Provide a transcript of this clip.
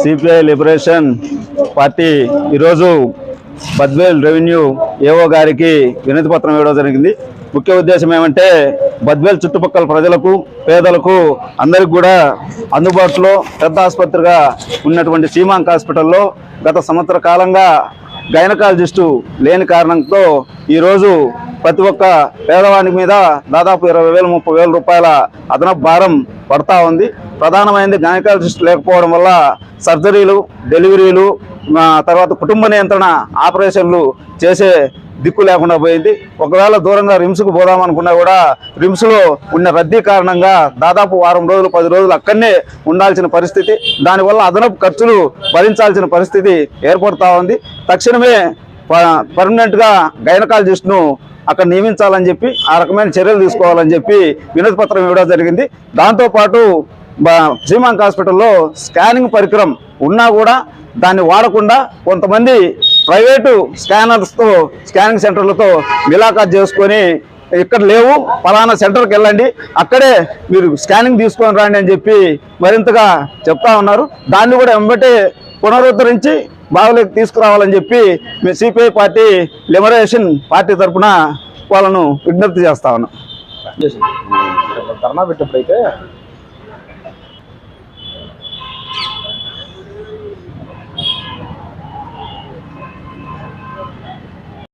CPI liberation party ఈరోజు Badvel revenue AO గారికి వినతి పత్రం ఇవ్వడం జరిగింది. ముఖ్య ఉద్దేశం ఏమంటే బద్వేల్ చుట్టుపక్కల ప్రజలకు పేదలకు అందరికి కూడా అందుబాటులో పెద్ద ఆసుపత్రిగా ఉన్నటువంటి సీమాంక్ హాస్పిటల్లో గత సంవత్సర కాలంగా గైనకాలజిస్టు లేని కారణంతో ఈరోజు ప్రతి ఒక్క పేదవానికి మీద దాదాపు ఇరవై వేలు ముప్పై వేల రూపాయల అదనపు భారం పడతా ఉంది. ప్రధానమైనది గైనకాలజిస్ట్ లేకపోవడం వల్ల సర్జరీలు డెలివరీలు తర్వాత కుటుంబ నియంత్రణ ఆపరేషన్లు చేసే దిక్కు లేకుండా పోయింది. ఒకవేళ దూరంగా రిమ్స్కు పోదామనుకున్నా కూడా రిమ్స్లో ఉన్న రద్దీ కారణంగా దాదాపు వారం రోజులు పది రోజులు అక్కడనే ఉండాల్సిన పరిస్థితి. దానివల్ల అదనపు ఖర్చులు భరించాల్సిన పరిస్థితి ఏర్పడతా ఉంది. తక్షణమే పర్మనెంట్గా గైనకాలజిస్ట్ను అక్కడ నియమించాలని చెప్పి ఆ రకమైన చర్యలు తీసుకోవాలని చెప్పి వినతి పత్రం ఇవ్వడం జరిగింది. దాంతోపాటు శ్రీమాంక్ హాస్పిటల్లో స్కానింగ్ పరికరం ఉన్నా కూడా దాన్ని వాడకుండా కొంతమంది ప్రైవేటు స్కానర్స్తో స్కానింగ్ సెంటర్లతో మిలాఖాత్ చేసుకొని ఇక్కడ లేవు ఫలానా సెంటర్కి వెళ్ళండి అక్కడే మీరు స్కానింగ్ తీసుకొని రండి అని చెప్పి మరింతగా చెప్తా ఉన్నారు. దాన్ని కూడా వెంబటే పునరుద్ధరించి బాగులోకి తీసుకురావాలని చెప్పి మీ సిపిఐ పార్టీ లిబరేషన్ పార్టీ తరఫున వాళ్ళను విజ్ఞప్తి చేస్తా ఉన్నాం. ధర్నా పెట్టినప్పుడైతే